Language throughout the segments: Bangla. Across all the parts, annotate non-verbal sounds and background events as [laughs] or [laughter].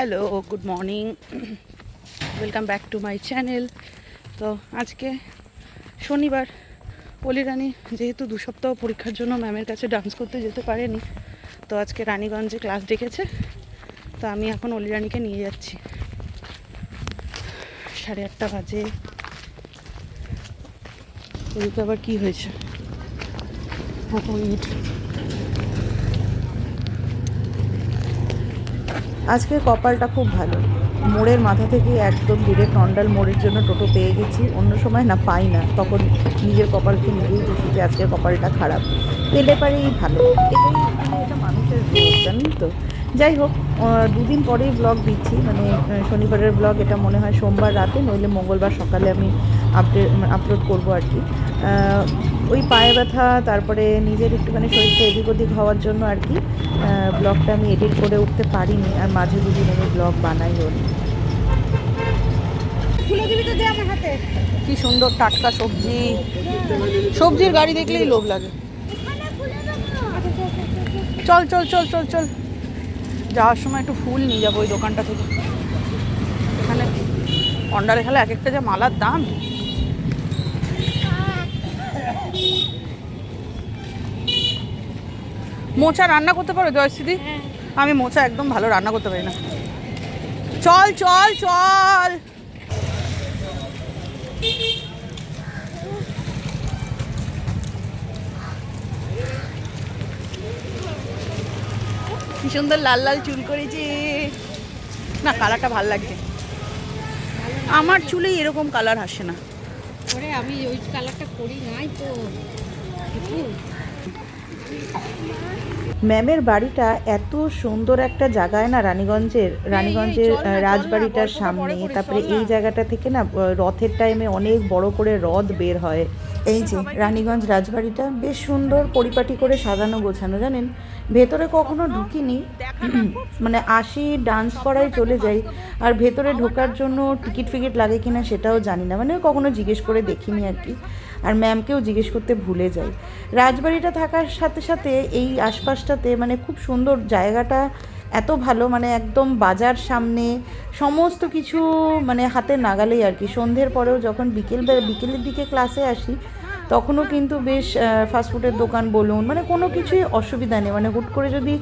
Hello good morning welcome back to my channel তো আজকে শনিবার, পলি রানী যেহেতু দু সপ্তাহ পরীক্ষার জন্য ম্যামের কাছে ডান্স করতে যেতে পারেনি, তো আজকে রানীগঞ্জে ক্লাস ডেকেছে, তো আমি এখন অলি রানীকে নিয়ে যাচ্ছি। সাড়ে আটটা বাজে। ওদিকে আবার কী হয়েছে? wait. আজকে কপালটা খুব ভালো। মোড়ের মাথা থেকে একদম ডিরেক্ট নন্ডাল মোড়ের জন্য টোটো পেয়ে গেছি। অন্য সময় না পাই না। তখন নিজের কপালকে নিজেই বুঝি যে আজকের কপালটা খারাপ। পেলে পারেই ভালো। মানে এটা মানুষের জানেন তো? যাই হোক দুদিন পরেই ব্লগ দিচ্ছি। মানে শনিবারের ব্লগ এটা মনে হয় সোমবার রাতে, নইলে মঙ্গলবার সকালে আমি আপডেট আপলোড করব আর কি। ওই পায়ে ব্যথা তারপরে নিজের একটুখানি শরীরটা এদিক ওদিক হওয়ার জন্য আর কি ব্লগটা আমি এডিট করে উঠতে পারিনি আর মাঝে দুদিন আমি ব্লগ বানাইও আমার হাতে। কি সুন্দর টাটকা সবজি। সবজির গাড়ি দেখলেই লোভ লাগে। চল চল চল চল চল। যাওয়ার সময় একটু ফুল নিয়ে যাব ওই দোকানটা থেকে। এখানে অন্ডারে খেলা এক একটা যা মালার দাম। মোচা রান্না করতে পারো জয়শ্রী আমি মোচা একদম ভালো রান্না করতে পারি না। চল চল চল। কি সুন্দর লাল লাল চুল করেছে। না কালারটা ভালো লাগছে। আমার চুলে এরকম কালার আসে না। আমি ওই কালারটা করি নাই তো। ম্যামের বাড়িটা এত সুন্দর একটা জায়গায় না রানীগঞ্জের রানীগঞ্জের রাজবাড়িটার সামনে। তারপরে এই জায়গাটা থেকে না রথের টাইমে অনেক বড় করে রথ বের হয়। এই যে রানীগঞ্জ রাজবাড়িটা বেশ সুন্দর পরিপাটি করে সাজানো গোছানো জানেন? ভেতরে কখনো ঢুকিনি। [clears throat] মানে আসি ডান্স করাই চলে যাই। আর ভেতরে ঢোকার জন্য টিকিট ফিকিট লাগে কিনা সেটাও জানি না। মানে কখনো জিজ্ঞেস করে দেখিনি আর কি। আর ম্যামকেও জিজ্ঞেস করতে ভুলে যাই। রাজবাড়িটা থাকার সাথে সাথে এই আশপাশটাতে মানে খুব সুন্দর জায়গাটা, এত ভালো মানে একদম বাজার সামনে, সমস্ত কিছু মানে হাতে নাগালেই আর কি। সন্ধ্যের পরেও যখন বিকেল বিকেলের দিকে ক্লাসে আসি, তখনও কিন্তু বেশ ফাস্টফুডের দোকান বলুন মানে কোনো কিছুই অসুবিধা নেই। মানে হুট করে যদি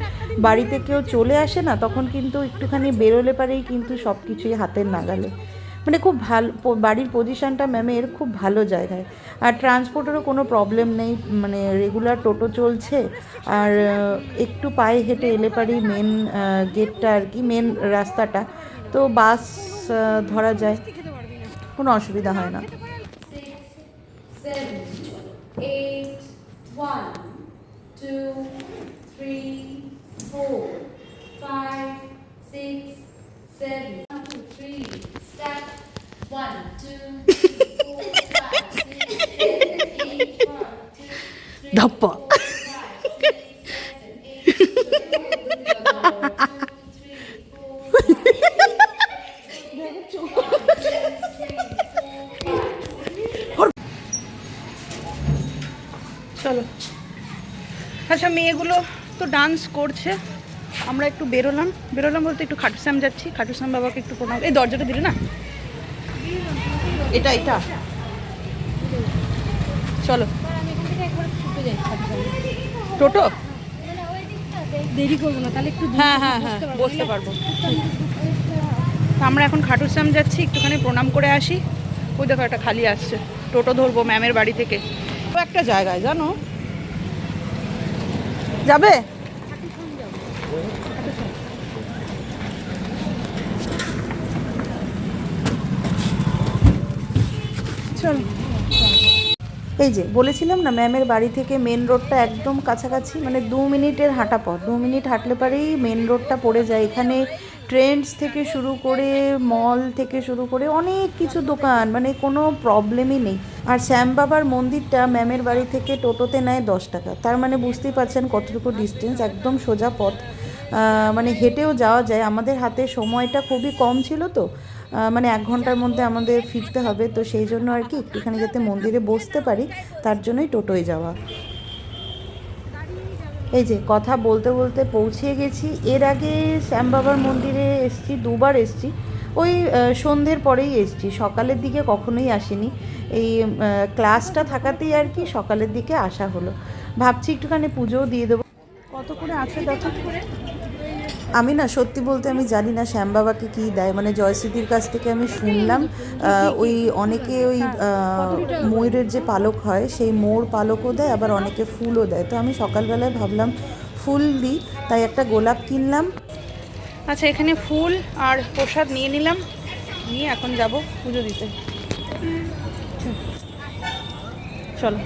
বাড়িতে কেউ চলে আসে না, তখন কিন্তু একটুখানি বেরোলে পারেই কিন্তু সব কিছুই হাতের নাগালে। মানে খুব ভালো বাড়ির পজিশনটা ম্যামের খুব ভালো জায়গায়। আর ট্রান্সপোর্টেরও কোনো প্রবলেম নেই মানে রেগুলার টোটো চলছে। আর একটু পায়ে হেঁটে এলে পারি মেন গেটটা আর কি মেন রাস্তাটা। তো বাস ধরা যায়। কোনো অসুবিধা হয় না। Two, three, four, five, six, seven, one, two, three, step, one, two, three, four, five, six, seven, eight, one, two, three, four, five, six, seven, eight, one, two, three, four, চলো আচ্ছা মেয়েগুলো তো ডান্স করছে আমরা একটু বেরোলাম। বেরোলাম বলতে একটু খাটুশ্যাম যাচ্ছি। খাটুশ্যাম বাবাকে একটু প্রণাম এই দরজাটা দিলে না? এটা এটা। চলো। টোটো? দেরি করব না তাহলে একটু হ্যাঁ হ্যাঁ হ্যাঁ বসতে পারব। আমরা এখন খাটুশ্যাম যাচ্ছি, একটুখানি প্রণাম করে আসি। ওই দেখো, একটা খালি আসছে। টোটো ধরবো ম্যামের বাড়ি থেকে। একটা জায়গায়, জানো? যাবে? চল। এই যে, বলেছিলাম না, ম্যামের বাড়ি থেকে মেন রোডটা একদম কাছাকাছি মানে দু মিনিটের হাঁটা পথ। দু মিনিট হাঁটলে পারেই মেন রোডটা পড়ে যায়। এখানে ট্রেন্ডস থেকে শুরু করে মল থেকে শুরু করে অনেক কিছু দোকান মানে কোনো প্রবলেমই নেই। আর শ্যাম বাবার মন্দিরটা ম্যামের বাড়ি থেকে টোটোতে নেয় দশ টাকা। তার মানে বুঝতেই পারছেন কতটুকু ডিস্টেন্স একদম সোজা পথ। মানে হেঁটেও যাওয়া যায়। আমাদের হাতে সময়টা খুবই কম ছিল তো। মানে এক ঘণ্টার মধ্যে আমাদের ফিরতে হবে, তো সেই জন্য আর কি একটুখানি যাতে মন্দিরে বসতে পারি, তার জন্যই টোটোয় যাওয়া। এই যে কথা বলতে বলতে পৌঁছে গেছি। এর আগে শ্যাম বাবার মন্দিরে এসছি, দুবার এসছি। ওই সন্ধ্যের পরেই এসছি, সকালের দিকে কখনোই আসিনি। এই ক্লাসটা থাকাতেই আর কি সকালের দিকে আসা হলো। ভাবছি একটুখানি পুজোও দিয়ে দেবো। কত করে আছে দেখো? আমি না, সত্যি বলতে আমি জানি না শ্যাম বাবাকে কী দেয়। মানে জয়স্মৃতির কাছ থেকে আমি শুনলাম ওই অনেকে ওই ময়ূরের যে পালক হয়, সেই মোর পালকও দেয়, আবার অনেকে ফুলও দেয়। তো আমি সকালবেলায় ভাবলাম, ফুল দিই, তাই একটা গোলাপ কিনলাম। আচ্ছা এখানে ফুল আর প্রসাদ নিয়ে নিলাম। নিয়ে এখন যাব পুজো দিতে। চলো।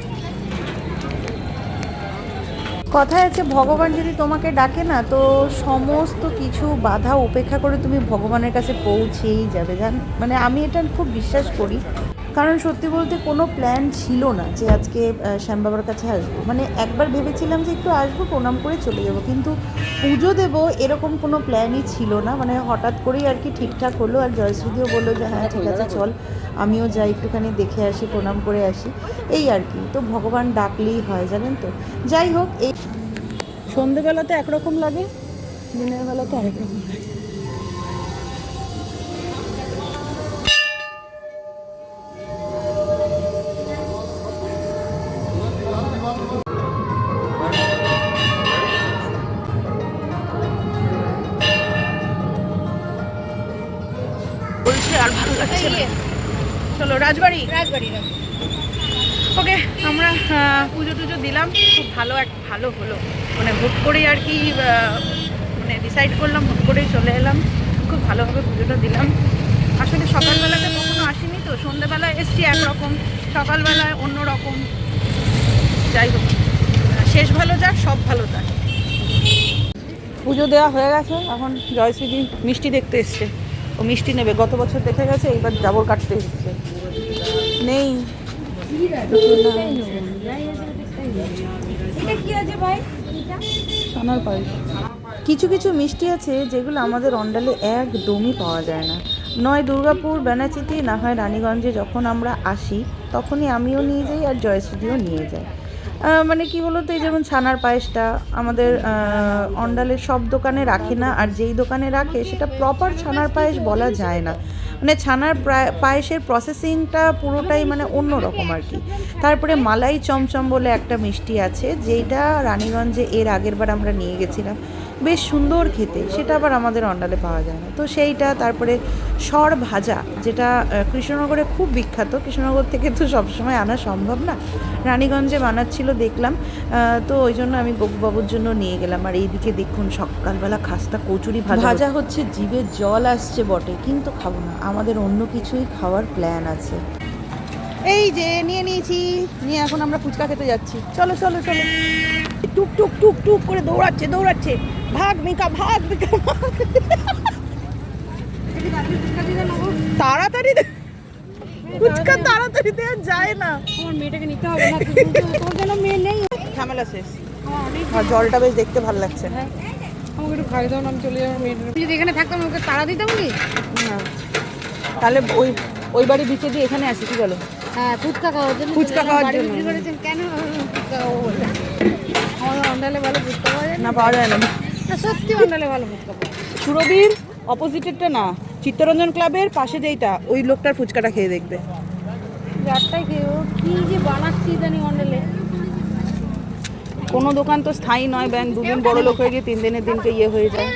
কথায় আছে, ভগবান যদি তোমাকে ডাকে না, তো সমস্ত কিছু বাধা উপেক্ষা করে তুমি ভগবানের কাছে পৌঁছেই যাবে, জান মানে আমি এটা খুব বিশ্বাস করি। কারণ সত্যি বলতে কোনো প্ল্যান ছিল না যে আজকে আহ, শ্যাম বাবার কাছে আসব। মানে একবার ভেবেছিলাম যে একটু আসব প্রণাম করে চলে যাব। কিন্তু পুজো দেবো এরকম কোনো প্ল্যানই ছিল না। মানে হঠাৎ করেই আর কি ঠিকঠাক হলো। আর জয়শ্রীদিও বলল যে হ্যাঁ ঠিক আছে চল। আমিও যাই একটুখানি দেখে আসি প্রণাম করে আসি। এই আর কি। তো ভগবান ডাকলেই হয় জানেন তো। যাই হোক এই সন্ধেবেলাতে একরকম লাগে দিনের বেলাতে আরেক রকম লাগে। চলো। রাজবাড়ি। রাজবাড়ি ওকে আমরা পুজো টুজো দিলাম। খুব ভালো এক ভালো হলো। মানে হুট করেই আর কি মানে ডিসাইড করলাম হুট করেই চলে এলাম। খুব ভালোভাবে পুজোটা দিলাম। আসলে সকালবেলাতে কখনো আসিনি তো সন্ধ্যেবেলায় এসছি একরকম সকালবেলায় অন্য রকম যাই হোক শেষ ভালো যাক সব ভালো যাক পুজো দেওয়া হয়ে গেছে এখন জয়শ্রীদি মিষ্টি দেখতে এসছে। ও মিষ্টি নেবে। গত বছর দেখে গেছে এইবার জাবর কাটতে এসছে নেই। কিছু কিছু মিষ্টি আছে যেগুলো আমাদের অন্ডালে একদমই পাওয়া যায় না। নয় দুর্গাপুর বেনাচিতি না হয় রানীগঞ্জে যখন আমরা আসি তখনই আমিও নিয়ে যাই আর জয়শ্রীও নিয়ে আহ, মানে কি বলতো, এই যেমন ছানার পায়েসটা আমাদের অন্ডালের সব দোকানে রাখে না, আর যেই দোকানে রাখে সেটা প্রপার ছানার পায়েস বলা যায় না। মানে ছানার পায়েসের প্রসেসিংটা পুরোটাই মানে অন্য রকম আর কি। তারপরে মালাই চমচম বলে একটা মিষ্টি আছে, যেইটা রানীগঞ্জে এর আগের বার আমরা নিয়ে গেছিলাম। বেশ সুন্দর খেতে, সেটা আবার আমাদের অন্ডালে পাওয়া যায় না। তো সেইটা, তারপরে সর ভাজা, যেটা কৃষ্ণনগরে খুব বিখ্যাত, কৃষ্ণনগর থেকে তো সবসময় আনা সম্ভব না। রানীগঞ্জে বানাচ্ছিল, দেখলাম তো ওই জন্য আমি বকুবাবুর জন্য নিয়ে গেলাম। আর এইদিকে দেখুন, সকালবেলা খাস্তা কচুরি ভাজা। ভাজা হচ্ছে, জিভে জল আসছে বটে, কিন্তু খাব না। আমাদের অন্য কিছুই খাওয়ার প্ল্যান আছে। এই যে নিয়ে নিয়েছি। নিয়ে এখন আমরা ফুচকা খেতে যাচ্ছি। চলো চলো চলো। টুক টুক টুক টুক করে দৌড়াচ্ছে দৌড়াচ্ছে। ভাগ মিকা ভাগ মিকা তাড়াতাড়ি ফুচকা তাড়াতাড়ি দেওয়া যায় না। আমার মেয়েটাকে নিতে হবে না তোর যেন মেয়ে নেই। ঝামেলা শেষ। আর জলটা বেশ দেখতে ভালো লাগছে। আমাকে একটু খাই দাও না আমি চলে যাব মেয়েটা যদি এখানে থাকতাম ওকে তাড়া দিতাম কি? না। তাহলে ওই ওই বাড়ি বিচে দিয়ে এখানে আসি কি বলো? হ্যাঁ ফুচকা খাওয়ার জন্য ফুচকা চলে খাওয়ার জন্য। করেছেন কেন? ফুচকা খাব বলে। আমাদের অন্ডালে ভালো ফুচকা পাওয়া যায় না। না পাওয়া যায় না। না, সত্যি অন্ডালে ভালো ফুচকা পাওয়া যায়। অপোজিটেরটা না চিত্তরঞ্জন ক্লাবের পাশে যেইটা ওই লোকটার ফুচকাটা খেয়ে দেখবে। যারটাই খেয়ে কি যে বানাচ্ছি জানি অন্ডালে। কোনো দোকান তো স্থায়ী নয় ব্যাংক দুদিন বড় লোক হয়ে গিয়ে তিন দিনের দিনকে ইয়ে হয়ে যায়।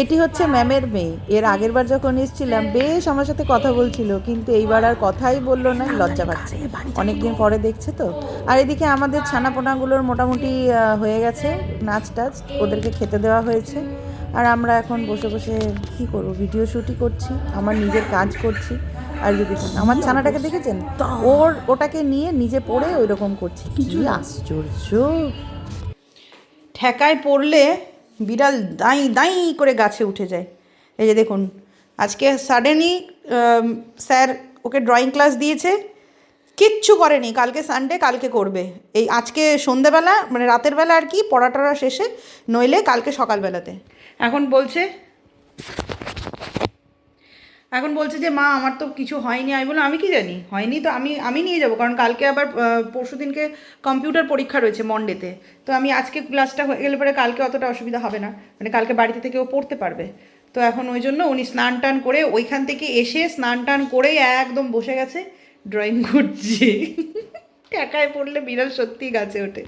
এটি হচ্ছে ম্যামের মেয়ে। এর আগের বার যখন এসেছিলাম, বেশ আমার সাথে কথা বলছিল, কিন্তু এইবার আর কথাই বলল না, লজ্জা পাচ্ছে। অনেকদিন পরে দেখছে তো। আর এদিকে আমাদের ছানাপোনাগুলোর মোটামুটি হয়ে গেছে নাচ টাচ ওদেরকে খেতে দেওয়া হয়েছে। আর আমরা এখন বসে বসে কি করব, ভিডিও শ্যুটই করছি, আমার নিজের কাজ করছি। দেখুন আমার ছানাটাকে দেখেছেন? ওর ওটাকে নিয়ে নিজে পড়ে ওই রকম করছি। কি আশ্চর্য। ঠেকায় পড়লে বিড়াল দাঁই দাঁই করে গাছে উঠে যায়। এই যে দেখুন আজকে সাডেনই স্যার ওকে ড্রয়িং ক্লাস দিয়েছে। কিচ্ছু করেনি। কালকে সানডে কালকে করবে। এই আজকে সন্ধেবেলা মানে রাতের বেলা আর কি পড়া টড়া শেষে নইলে কালকে সকালবেলাতে। এখন বলছে এখন বলছে যে, মা, আমার তো কিছু হয়নি। আমি বললাম, আমি কি জানি? হয়নি তো আমি আমি নিয়ে যাব। কারণ কালকে আবার পরশু দিনকে কম্পিউটার পরীক্ষা রয়েছে মন্ডেতে। তো আমি আজকে ক্লাসটা হয়ে গেলে পরে কালকে অতটা অসুবিধা হবে না। মানে কালকে বাড়িতে থেকেও পড়তে পারবে। তো এখন ওই জন্য উনি স্নান টান করে ওইখান থেকে এসে স্নান টান করেই একদম বসে গেছে। ড্রয়িং করছে। [laughs] টাকায় পড়লে বিড়াল সত্যিই গাছে ওঠে।